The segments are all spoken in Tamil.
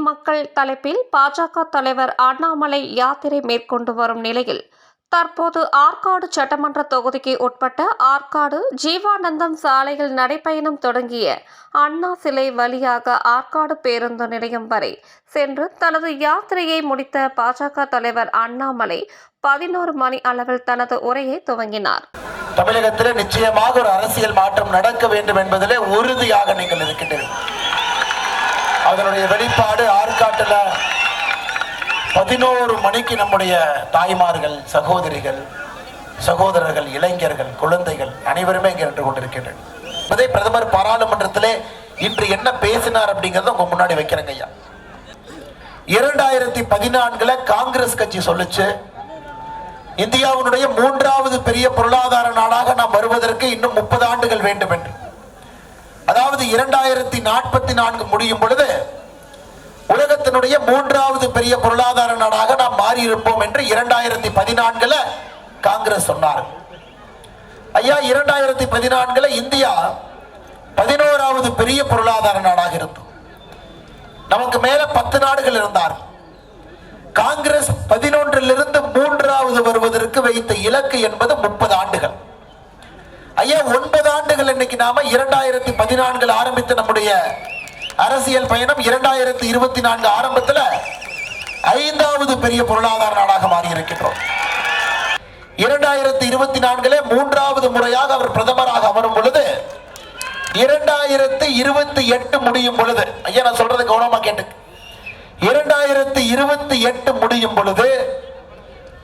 மக்கள் தலைப்பில் பாஜக தலைவர் அண்ணாமலை யாத்திரை மேற்கொண்டு வரும் நிலையில் தற்போது ஆற்காடு சட்டமன்ற தொகுதிக்கு உட்பட்ட ஆற்காடு ஜீவானந்தம் சாலையில் நடைப்பயணம் தொடங்கிய அண்ணா சிலை வழியாக ஆற்காடு பேருந்து நிலையம் வரை சென்று தனது யாத்திரையை முடித்த பாஜக தலைவர் அண்ணாமலை பதினோரு மணி அளவில் தனது உரையை துவங்கினார். தமிழகத்தில் நிச்சயமாக ஒரு அரசியல் மாற்றம் நடக்க வேண்டும் என்பதிலே உறுதியாக நீங்கள் இருக்கின்றீர்கள். அதனுடைய வெளிப்பாடு ஆற்காட்டுல பதினோரு மணிக்கு நம்முடைய தாய்மார்கள் சகோதரிகள் சகோதரர்கள் இளைஞர்கள் குழந்தைகள் அனைவருமே இங்கே நின்று கொண்டிருக்கின்றனர். இதே பிரதமர் பாராளுமன்றத்திலே இன்று என்ன பேசினார் அப்படிங்கிறத உங்க முன்னாடி வைக்கிறேங்க ஐயா. இரண்டாயிரத்தி பதினான்குல காங்கிரஸ் கட்சி சொல்லுச்சு இந்தியாவினுடைய மூன்றாவது பெரிய பொருளாதார நாடாக நாம் வருவதற்கு இன்னும் முப்பது ஆண்டுகள் வேண்டும் என்று. அதாவது இரண்டாயிரத்தி நாற்பத்தி நான்கு முடியும் பொழுது உலகத்தினுடைய மூன்றாவது பெரிய பொருளாதார நாடாக நாம் மாறி இருப்போம் என்று இரண்டாயிரத்தி பதினான்குல காங்கிரஸ் சொன்னார். ஐயா இரண்டாயிரத்தி பதினான்குல இந்தியா பதினோராவது பெரிய பொருளாதார நாடாக இருந்தோம் நமக்கு மேல பத்து நாடுகள் இருந்தார். காங்கிரஸ் பதினொன்றிலிருந்து மூன்றாவது வருவதற்கு வைத்த இலக்கு என்பது முப்பது ஆண்டுகள். ஐயா ஒன்பது ஆண்டுகள் இன்னைக்கு நாம இரண்டாயிரத்தி பதினான்கில் ஆரம்பித்த நம்முடைய அரசியல் பயணம் இரண்டாயிரத்தி இருபத்தி நான்கு ஆரம்பத்துல ஐந்தாவது பெரிய பொருளாதார நாடாக மாறி இருக்கின்றோம் இரண்டாயிரத்தி இருபத்தி நான்கிலே மூன்றாவது முறையாக அவர் பிரதமராக அமரும் பொழுது இரண்டாயிரத்தி இருபத்தி எட்டு முடியும் பொழுது ஐயா நான் சொல்றது கவனமா கேட்டு இரண்டாயிரத்தி இருபத்தி எட்டு முடியும் பொழுது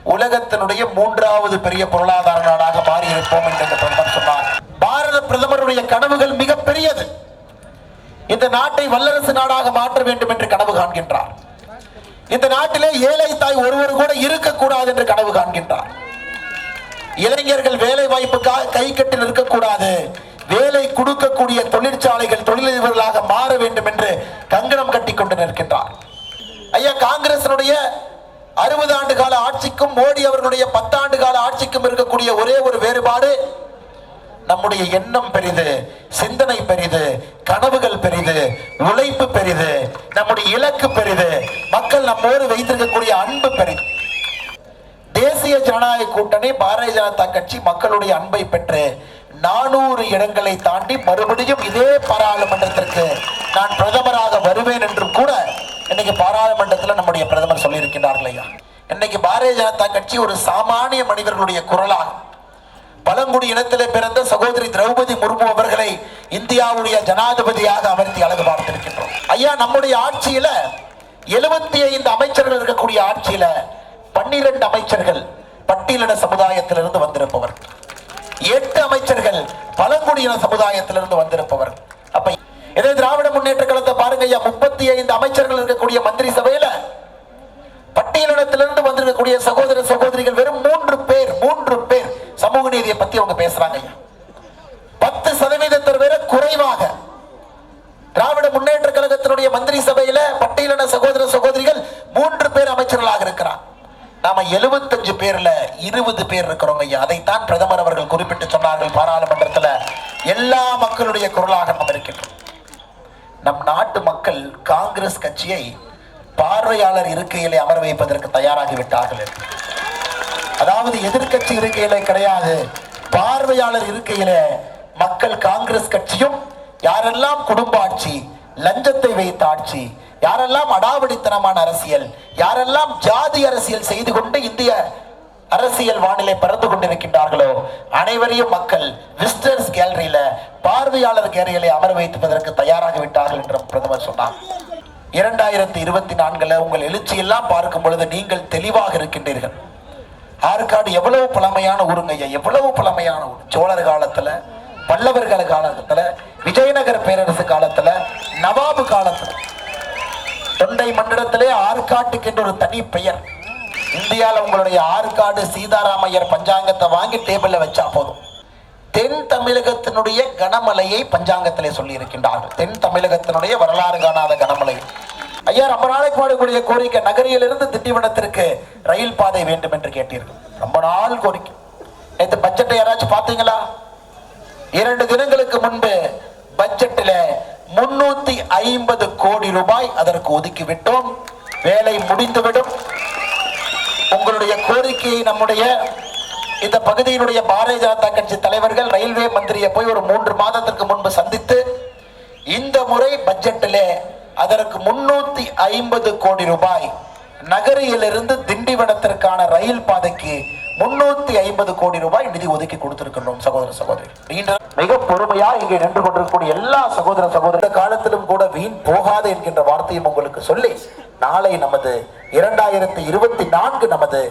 உலகத்தினுடைய மூன்றாவது பெரிய பொருளாதார நாடாக மாறியிருப்போம் என்று இந்த பிரதமர் சொன்னார். பாரத பிரதமருடைய கனவுகள் மிக பெரியது இந்த நாட்டை வல்லரசு நாடாக மாற்ற வேண்டும் என்று கனவு காண்கின்றார். இந்த நாட்டிலே ஏழை தாய் ஒருவர் கூட இருக்கக்கூடாது என்று கனவு காண்கின்றார். இளைஞர்கள் வேலை வாய்ப்புக்காக கை கட்டி நிற்கக்கூடாது. வேலை கொடுக்கக்கூடிய தொழிற்சாலைகள் தொழிலதிபர்களாக மாற வேண்டும் என்று கங்கணம் கட்டி கொண்டு நிற்கின்றார். ஐயா காங்கிரசினுடைய அறுபது ஆண்டு கால ஆட்சிக்கும் மோடி அவர்களுடைய பத்தாண்டு கால ஆட்சிக்கும் இருக்கக்கூடிய ஒரே ஒரு வேறுபாடு நம்முடைய எண்ணம் பெரிது சிந்தனை பெரிது கனவுகள் பெரிது உழைப்பு பெரிது நம்முடைய இலக்கு பெரிது மக்கள் நம்மோடு வைத்திருக்கக்கூடிய அன்பு பெரிது. தேசிய ஜனநாயக கூட்டணி பாரதிய ஜனதா கட்சி மக்களுடைய அன்பை பெற்று நானூறு இடங்களை தாண்டி மறுபடியும் இதே பாராளுமன்றத்திற்கு நான் பிரதமராக வருவேன் என்றும் கூட இன்னைக்கு பாராளுமன்றத்தில் நம்முடைய பிரதமர் சொல்லியிருக்கின்றார்கள் ஐயா. இன்னைக்கு பாரதிய ஜனதா கட்சி ஒரு சாமானிய மனிதர்களுடைய குரலாகும். பழங்குடி இனத்திலே பிறந்த சகோதரி திரௌபதி முர்மு அவர்களை இந்தியாவுடைய ஜனாதிபதியாக அமர்த்தி அழகு பார்த்திருக்கின்றோம். ஐயா நம்முடைய ஆட்சியில எழுபத்தி ஐந்து அமைச்சர்கள் இருக்கக்கூடிய ஆட்சியில பன்னிரண்டு அமைச்சர்கள் பட்டியலின சமுதாயத்திலிருந்து வந்திருப்பவர். எட்டு அமைச்சர்கள் பழங்குடியின சமுதாயத்திலிருந்து வந்திருப்பவர். இதே திராவிட முன்னேற்ற கழகத்தை பாருங்க ஐயா. முப்பத்தி ஐந்து அமைச்சர்கள் இருக்கக்கூடிய மந்திரி சபையில பட்டியலிடத்திலிருந்து வந்திருக்கக்கூடிய சகோதர சகோதரிகள் வெறும் மூன்று பேர் மூன்று பேர் சமூக நீதியை பத்தி அவங்க பேசுறாங்க ஐயா. பத்து சதவீதத்தை விட குறைவாக திராவிட முன்னேற்ற கழகத்தினுடைய மந்திரி சபையில பட்டியலின சகோதர சகோதரிகள் மூன்று பேர் அமைச்சர்களாக இருக்கிறார் நாம எழுபத்தஞ்சு பேர்ல இருபது பேர் இருக்கிறோம் ஐயா. அதைத்தான் பிரதமர் அவர்கள் குறிப்பிட்டு சொன்னார்கள் பாராளுமன்றத்தில். எல்லா மக்களுடைய குரலாக நாம் இருக்கின்றோம். நம் நாட்டு மக்கள் காங்கிரஸ் கட்சியை பார்வையாளர் இருக்கையிலே அமர வைப்பதற்கு தயாராகிவிட்டார்கள் என்று. அதாவது எதிர்கட்சி இருக்கையிலே கிடையாது பார்வையாளர் இருக்கையிலே மக்கள் காங்கிரஸ் கட்சியும் யாரெல்லாம் குடும்ப ஆட்சி லஞ்சத்தை வைத்த ஆட்சி யாரெல்லாம் அடாவடித்தனமான அரசியல் யாரெல்லாம் ஜாதி அரசியல் செய்து கொண்டு இந்திய அரசியல் வானிலை பறந்து கொண்டிருக்கின்றார்களோ அனைவரையும் மக்கள் விஸ்டர்ஸ் கேலரியில பார்வையாளர் கேலரியிலே அமர வைப்பதற்கு தயார் பிரதமர் சொன்னார். இரண்டாயிரத்தி இருபத்தி நான்குல உங்கள் எழுச்சியெல்லாம் பார்க்கும் பொழுது நீங்கள் தெளிவாக இருக்கின்றீர்கள். ஆற்காடு எவ்வளவு பழமையான ஊருங்க ஐயா எவ்வளவு பழமையான ஊர். சோழர் காலத்துல பல்லவர்கள காலத்துல விஜயநகர பேரரசு காலத்துல நவாபு காலத்துல. தொண்டை மண்டலத்திலே ஆற்காட்டுக்கு என்று ஒரு தனி பெயர். இந்தியால உங்களுடைய ஆற்காடு சீதாராமையர் பஞ்சாங்கத்தை வாங்கி டேபிள்ல வச்சா போதும். தென் தமிழகத்தினுடைய கனமலையை பஞ்சாங்கத்திலே சொல்லி இருக்கின்றார்கள் தென் தமிழகத்தினுடைய வரலாறு காணாத கனமலை ஐயா ரொம்ப நாளைக்கு வாடக்கூடிய கோரிக்கை நகரியிலிருந்து திண்டிவனத்திற்கு ரயில் பாதை வேண்டும் என்று கேட்டீர்கள். ரொம்ப நாள் கோரிக்கை. நேற்று பட்ஜெட்டை யாராச்சும் பார்த்தீங்களா? இரண்டு தினங்களுக்கு முன்பு பட்ஜெட்டில் முன்னூத்தி ஐம்பது கோடி ரூபாய் அதற்கு ஒதுக்கிவிட்டோம். வேலை முடிந்துவிடும். உங்களுடைய கோரிக்கையை நம்முடைய இந்த பகுதியினுடைய பாரதிய ஜனதா கட்சி தலைவர்கள் ரயில்வே மந்திரியை போய் ஒரு மூன்று மாதத்திற்கு முன்பு சந்தித்து இந்த முறை பட்ஜெட்டிலே அதற்கு முன்னூத்தி ஐம்பது கோடி ரூபாய் நகரியிலிருந்து திண்டிவனத்திற்கான ரயில் பாதைக்கு முன்னூத்தி ஐம்பது கோடி ரூபாய் நிதி ஒதுக்கி கொடுத்திருக்கின்றோம் சகோதர சகோதரி. மிக பொறுமையா இங்கே நின்று கொண்டிருக்கக்கூடிய எல்லா சகோதர சகோதர காலத்திலும் கூட வீண் போகாது என்கின்ற வார்த்தையும் உங்களுக்கு சொல்லி நாளை நமது இரண்டாயிரத்தி இருபத்தி நான்கு நமது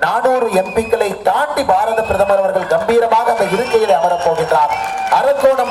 நானூறு எம்பிக்களை தாண்டி பாரத பிரதமர் அவர்கள் கம்பீரமாக அந்த இருக்கையில் அமரப் போகின்றார். அரக்கோணம்